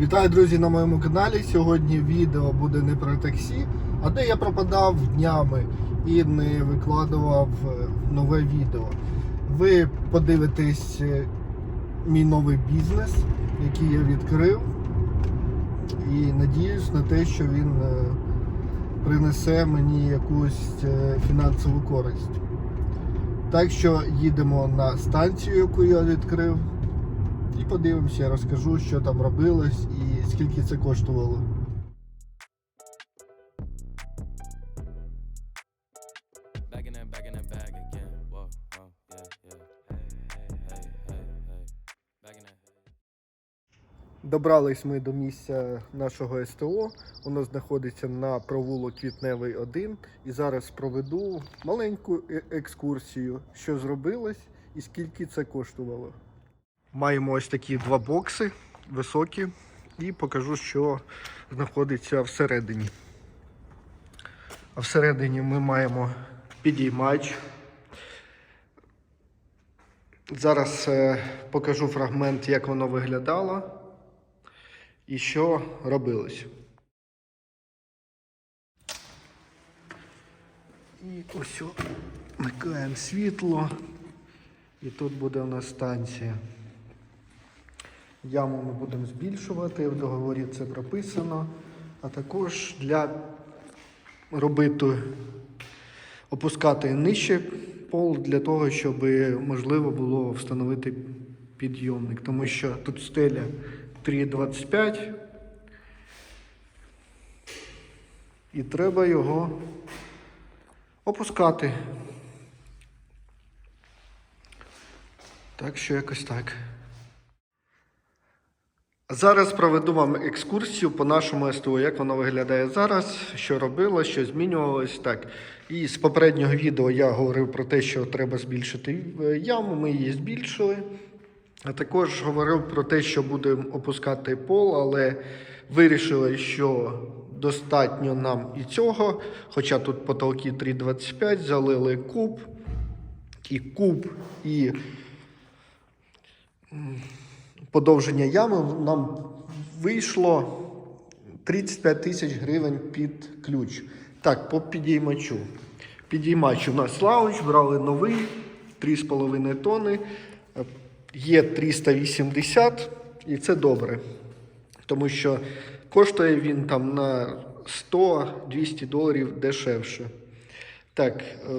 Вітаю, друзі, на моєму каналі. Сьогодні відео буде не про таксі, а де я пропадав днями і не викладував е, нове відео. Ви подивитесь е, мій новий бізнес, який я відкрив, і надіюсь на те, що він е, принесе мені якусь фінансову користь. Так що їдемо на станцію, яку я відкрив. І подивимося, розкажу, що там робилось і скільки це коштувало. Добрались ми до місця нашого СТО. Воно знаходиться на провулок Квітневий 1. І зараз проведу маленьку е- екскурсію, що зробилось і скільки це коштувало. Маємо ось такі два бокси високі, і покажу, що знаходиться всередині. А всередині ми маємо підіймач. Зараз е, покажу фрагмент, як воно виглядало і що робилось. І ось вмикаємо світло. І тут буде у нас станція. Яму ми будемо збільшувати, в договорі це прописано. А також для робити, опускати нижче пол для того, щоб можливо було встановити підйомник. Тому що тут стеля 3,25 і треба його опускати. Так що якось так. Зараз проведу вам екскурсію по нашому СТО, як воно виглядає зараз, що робилось, що змінювалось. Так. І з попереднього відео я говорив про те, що треба збільшити е, яму, ми її збільшили. А також говорив про те, що будемо опускати пол, але вирішили, що достатньо нам і цього. Хоча тут потолки 3,25, залили куб, і куб, і подовження ями нам вийшло 35 тисяч гривень під ключ. Так, по підіймачу. Підіймач у нас лаунч, брали новий 3,5 тонни. Е, Є 380, і це добре. Тому що коштує він там на 100-200 доларів дешевше. Так, е,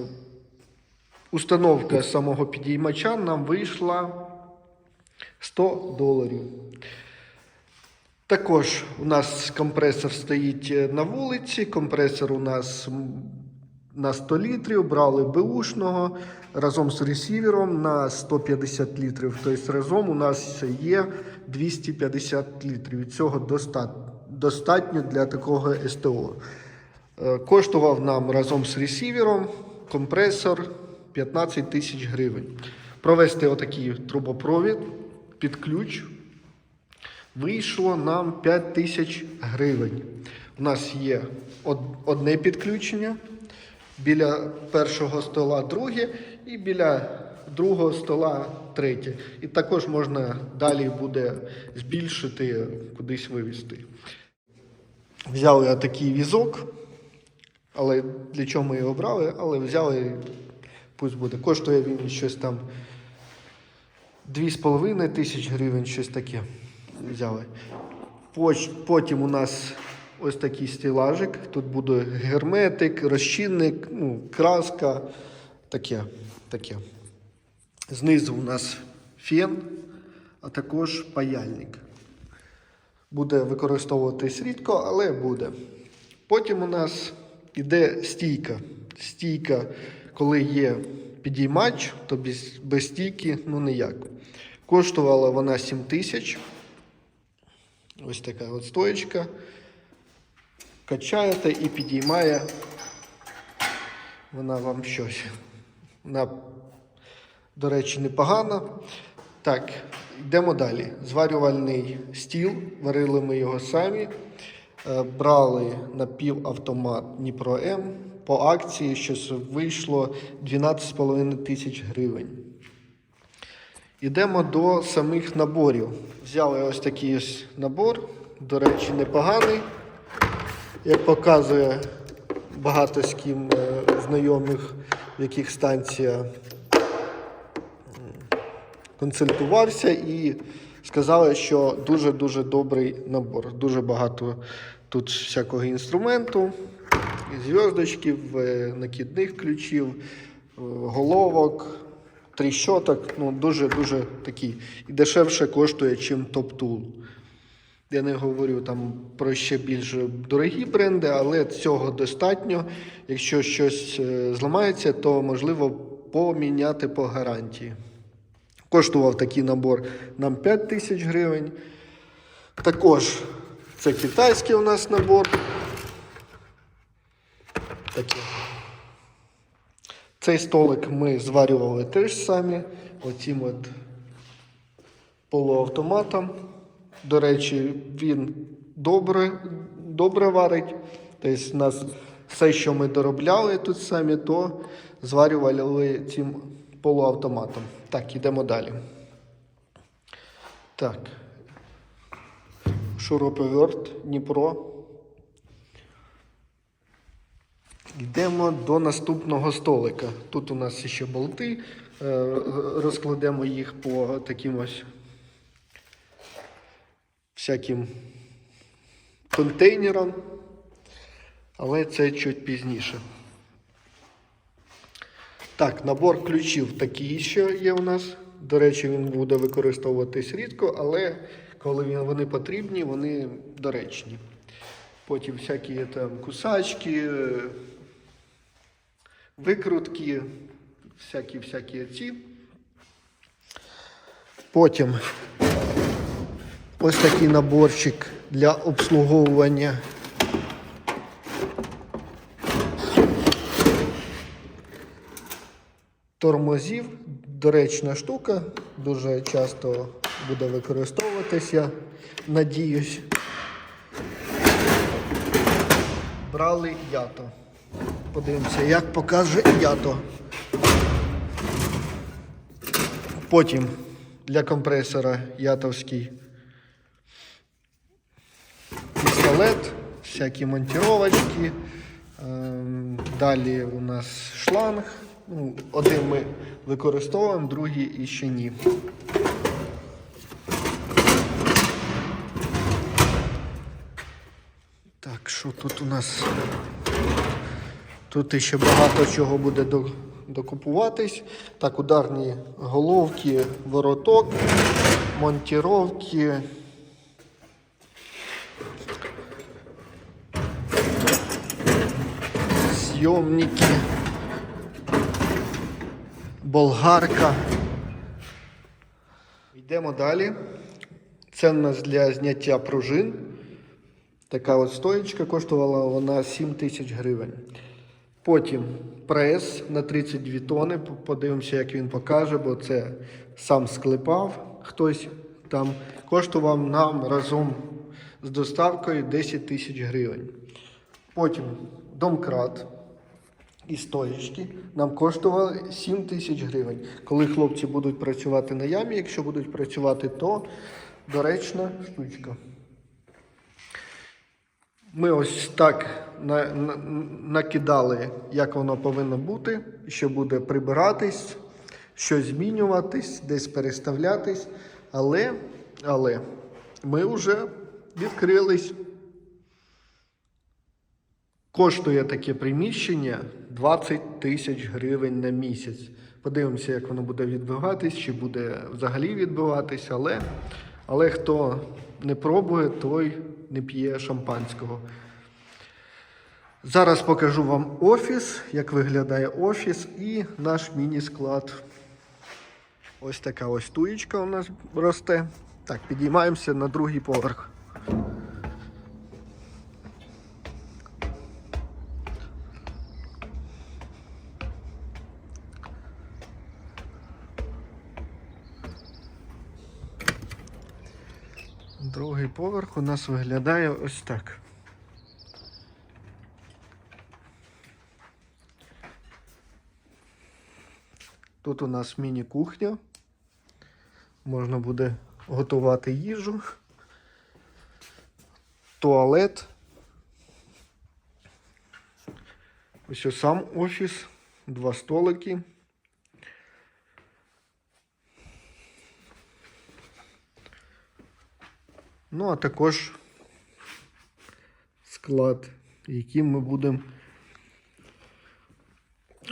установка самого підіймача нам вийшла 100 доларів. Також у нас компресор стоїть е, на вулиці. Компресор у нас на 100 літрів, брали беушного разом з ресівером на 150 літрів. Тобто разом у нас є 250 літрів. І цього достатньо для такого СТО. Е, Коштував нам разом з ресівером компресор 15 тисяч гривень. Провести отакий трубопровід під ключ вийшло нам 5 тисяч гривень. У нас є одне підключення, біля першого стола друге і біля другого стола третє. І також можна далі буде збільшити, кудись вивести. Взяли я такий візок, але для чого ми його брали, але взяли, пусть буде. Коштує він щось там 2,5 тисяч гривень, щось таке взяли. Потім у нас ось такий стілажик. Тут буде герметик, розчинник, ну, краска, таке. таке. Знизу у нас фен, а також паяльник. Буде використовуватись рідко, але буде. Потім у нас іде стійка. Стійка, коли є підіймач, то без, без стійки ну ніяк. Коштувала вона 7 тисяч. Ось така от стоечка. Качаєте і підіймає вона вам щось. Вона, до речі, непогана. Так, йдемо далі. Зварювальний стіл, варили ми його самі. Е, Брали напівавтомат Дніпро М. По акції щось вийшло 12,5 тисяч гривень. Йдемо до самих наборів. Взяли ось такий ось набор. До речі, непоганий. Як показує багато з ким е, знайомих, в яких станція консультувався і сказали, що дуже-дуже добрий набор. Дуже багато тут всякого інструменту, зв'язочків, е, накидних ключів, е, головок, тріщоток. Ну, дуже-дуже такий. І дешевше коштує, ніж топ-тул. Я не говорю там про ще більш дорогі бренди, але цього достатньо. Якщо щось е, зламається, то можливо поміняти по гарантії. Коштував такий набор нам 5 тисяч гривень. Також це китайський у нас набор. Такий. Цей столик ми зварювали теж самі. Оцім от полуавтоматом. До речі, він добре, добре варить. Тобто, у нас все, що ми доробляли тут самі, то зварювали цим полуавтоматом. Так, йдемо далі. Так. Шуруповерт Дніпро. Йдемо до наступного столика. Тут у нас ще болти. Е, Розкладемо їх по таким ось всяким контейнерам, але це чуть пізніше. Так, набор ключів такий ще є у нас. До речі, він буде використовуватись рідко, але коли вони потрібні, вони доречні. Потім всякі там кусачки, викрутки, всякі всякі ці. Потім ось такий наборчик для обслуговування. Тормозів доречна штука, дуже часто буде використовуватись, я надіюсь. Брали ято. Подивимося, як покаже ято. Потім для компресора ятовський пістолет, всякі монтировочки. Ем, Далі у нас шланг. Ну, один ми використовуємо, другий іще ні. Так, що тут у нас? Тут ще багато чого буде докупуватись. Так, ударні головки, вороток, монтировки. Зйомники, болгарка. Йдемо далі. Це у нас для зняття пружин. Така от стоїчка коштувала вона 7 тисяч гривень. Потім прес на 32 тони. Подивимося, як він покаже, бо це сам склепав хтось там. Коштував нам разом з доставкою 10 тисяч гривень. Потім домкрат і стоїчки нам коштували 7 тисяч гривень. Коли хлопці будуть працювати на ямі, якщо будуть працювати, то доречна штучка. Ми ось так на, на, накидали, як воно повинно бути, що буде прибиратись, щось змінюватись, десь переставлятись. Але, але ми вже відкрились. Коштує таке приміщення 20 тисяч гривень на місяць. Подивимося, як воно буде відбиватись, чи буде взагалі відбиватись, але, але хто не пробує, той не п'є шампанського. Зараз покажу вам офіс, як виглядає офіс і наш міні-склад. Ось така ось туєчка у нас росте. Так, підіймаємося на другий поверх. Другий поверх у нас виглядає ось так. Тут у нас міні-кухня. Можна буде готувати їжу. Туалет. Ось сам офіс, два столики. Ну, а також склад, який ми будемо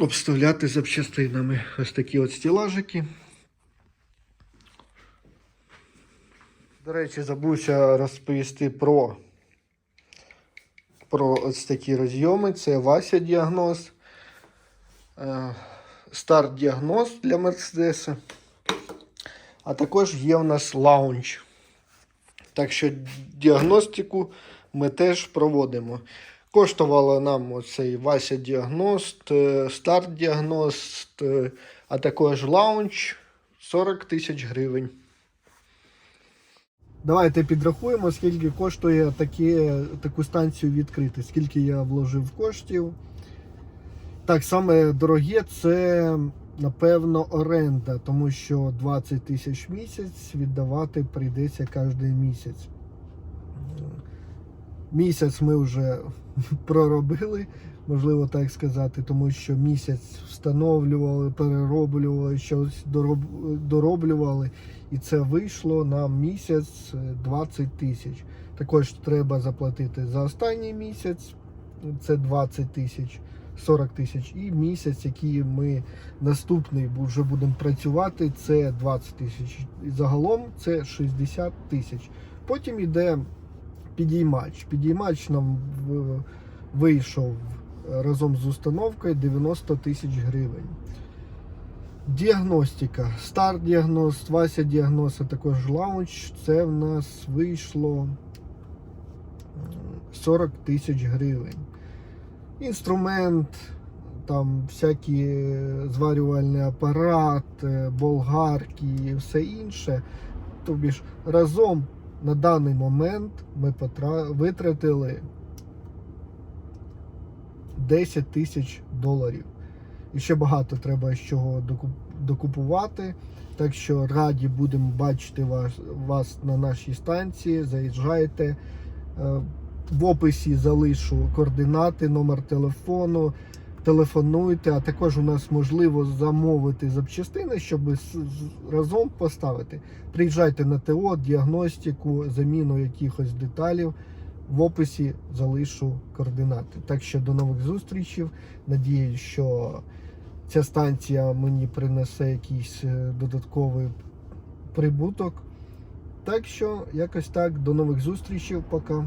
обставляти запчастинами. Ось такі от стілажики. До речі, забувся розповісти про, про ось такі розйоми. Це Вася діагноз, е, старт діагноз для Мерседеса. А також є у нас лаунж. Так що діагностику ми теж проводимо. Коштувало нам оцей Вася діагност, е, старт діагност, е, а також лаунч 40 тисяч гривень. Давайте підрахуємо, скільки коштує таке, таку станцію відкрити, скільки я вложив коштів. Так, саме дороге це, напевно, оренда, тому що 20 тисяч в місяць віддавати прийдеться кожен місяць. Місяць ми вже проробили, можливо так сказати, тому що місяць встановлювали, перероблювали, щось дороб- дороблювали, і це вийшло на місяць е, 20 тисяч. Також треба заплатити за останній місяць, це 20 тисяч. 40 тисяч і місяць, який ми наступний вже будемо працювати, це 20 тисяч. Загалом це 60 тисяч. Потім йде підіймач. Підіймач нам вийшов разом з установкою 90 тисяч гривень. Діагностика. Старт діагноз, Вася діагноз, а також лаунч. Це в нас вийшло 40 тисяч гривень. Інструмент, там всякі зварювальний апарат, болгарки і все інше. Тобі ж разом на даний момент ми витратили 10 тисяч доларів. І ще багато треба з чого докупувати. Так що раді будемо бачити вас, вас на нашій станції. Заїжджайте. Е, В описі залишу координати, номер телефону. Телефонуйте, а також у нас можливо замовити запчастини, щоб разом поставити. Приїжджайте на ТО, діагностику, заміну якихось деталів. В описі залишу координати. Так що до нових зустрічей. Надіюсь, що ця станція мені принесе якийсь е, додатковий прибуток. Так що, якось так, до нових зустрічей. Пока.